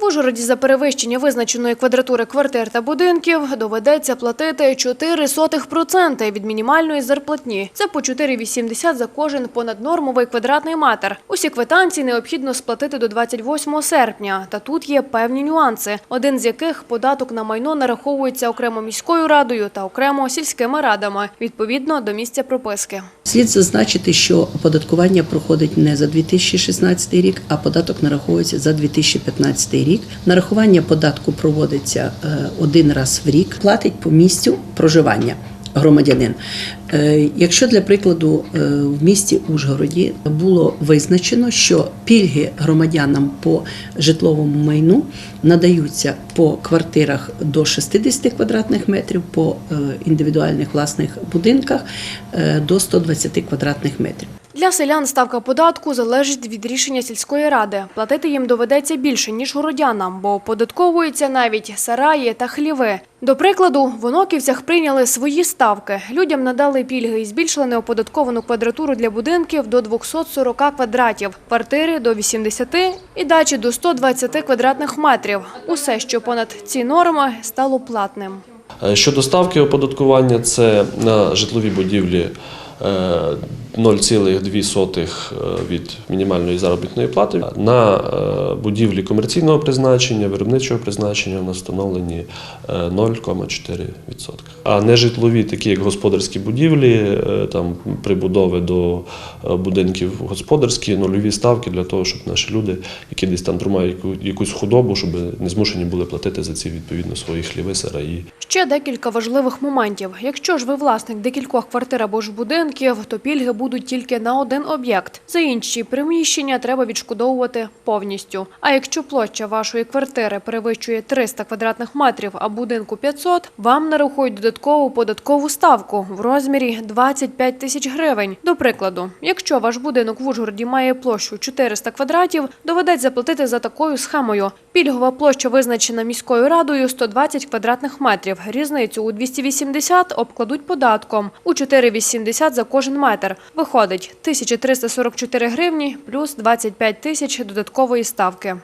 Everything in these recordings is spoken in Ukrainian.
В Ужгороді за перевищення визначеної квадратури квартир та будинків доведеться платити 0,04% від мінімальної зарплатні. Це по 4,80 за кожен понаднормовий квадратний метр. Усі квитанції необхідно сплатити до 28 серпня. Та тут є певні нюанси, один з яких податок на майно нараховується окремо міською радою та окремо сільськими радами, відповідно до місця прописки. Слід зазначити, що оподаткування проходить не за 2016 рік, а податок нараховується за 2015 рік. Нарахування податку проводиться е, один раз в рік, платить по місцю проживання. Громадянин, Е, якщо для прикладу е, в місті Ужгороді було визначено, що пільги громадянам по житловому майну надаються по квартирах до 60 квадратних метрів, по індивідуальних власних будинках до 120 квадратних метрів. Для селян ставка податку залежить від рішення сільської ради. Платити їм доведеться більше, ніж городянам, бо оподатковуються навіть сараї та хліви. До прикладу, в Оноківцях прийняли свої ставки. Людям надали пільги і збільшили неоподатковану квадратуру для будинків до 240 квадратів, квартири до 80 і дачі до 120 квадратних метрів. Усе, що понад ці норми, стало платним. Е, Щодо ставки оподаткування, це на житлові будівлі е, 0,2 від мінімальної заробітної плати. На е, будівлі комерційного призначення, виробничого призначення встановлені е, 0,4%. А нежитлові, такі як господарські будівлі, е, там прибудови до е, будинків господарські, нульові ставки для того, щоб наші люди, які десь там тримають якусь худобу, щоб не змушені були платити за ці відповідно свої хліви, сараї. Ще декілька важливих моментів. Якщо ж ви власник декількох квартир або ж будинків, то пільги будуть тільки на один об'єкт. За інші приміщення треба відшкодовувати повністю. А якщо площа вашої квартири перевищує 300 квадратних метрів, а будинку 500, вам нарахують додаткову податкову ставку в розмірі 25 тисяч гривень. До прикладу, якщо ваш будинок в Ужгороді має площу 400 квадратів, доведеться заплатити за такою схемою. Пільгова площа визначена міською радою 120 квадратних метрів. Різницю у 280 обкладуть податком, у 4,80 за кожен метр. Виходить 1344 гривні плюс 25 тисяч додаткової ставки.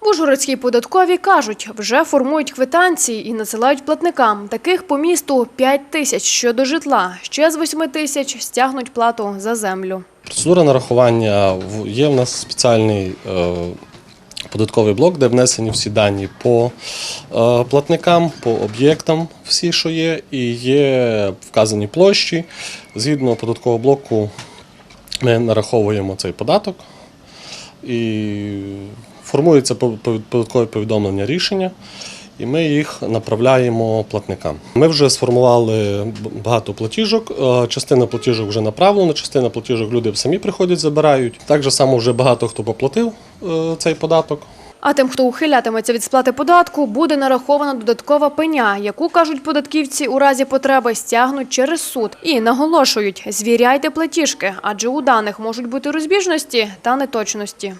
В Ужгородській податковій кажуть, вже формують квитанції і надсилають платникам. Таких по місту 5 тисяч щодо житла. Ще з 8 тисяч стягнуть плату за землю. Процедура нарахування є в нас спеціальний е, податковий блок, де внесені всі дані по е, платникам, по об'єктам, всі, що є, і є вказані площі. Згідно податкового блоку ми нараховуємо цей податок і формується по- по- податкове повідомлення рішення. І ми їх направляємо платникам. Ми вже сформували багато платіжок. Е, Частина платіжок вже направлена, частина платіжок люди самі приходять, забирають. Так само вже багато хто поплатив е, цей податок. А тим, хто ухилятиметься від сплати податку, буде нарахована додаткова пеня, яку кажуть податківці у разі потреби стягнуть через суд. І наголошують, звіряйте платіжки, адже у даних можуть бути розбіжності та неточності.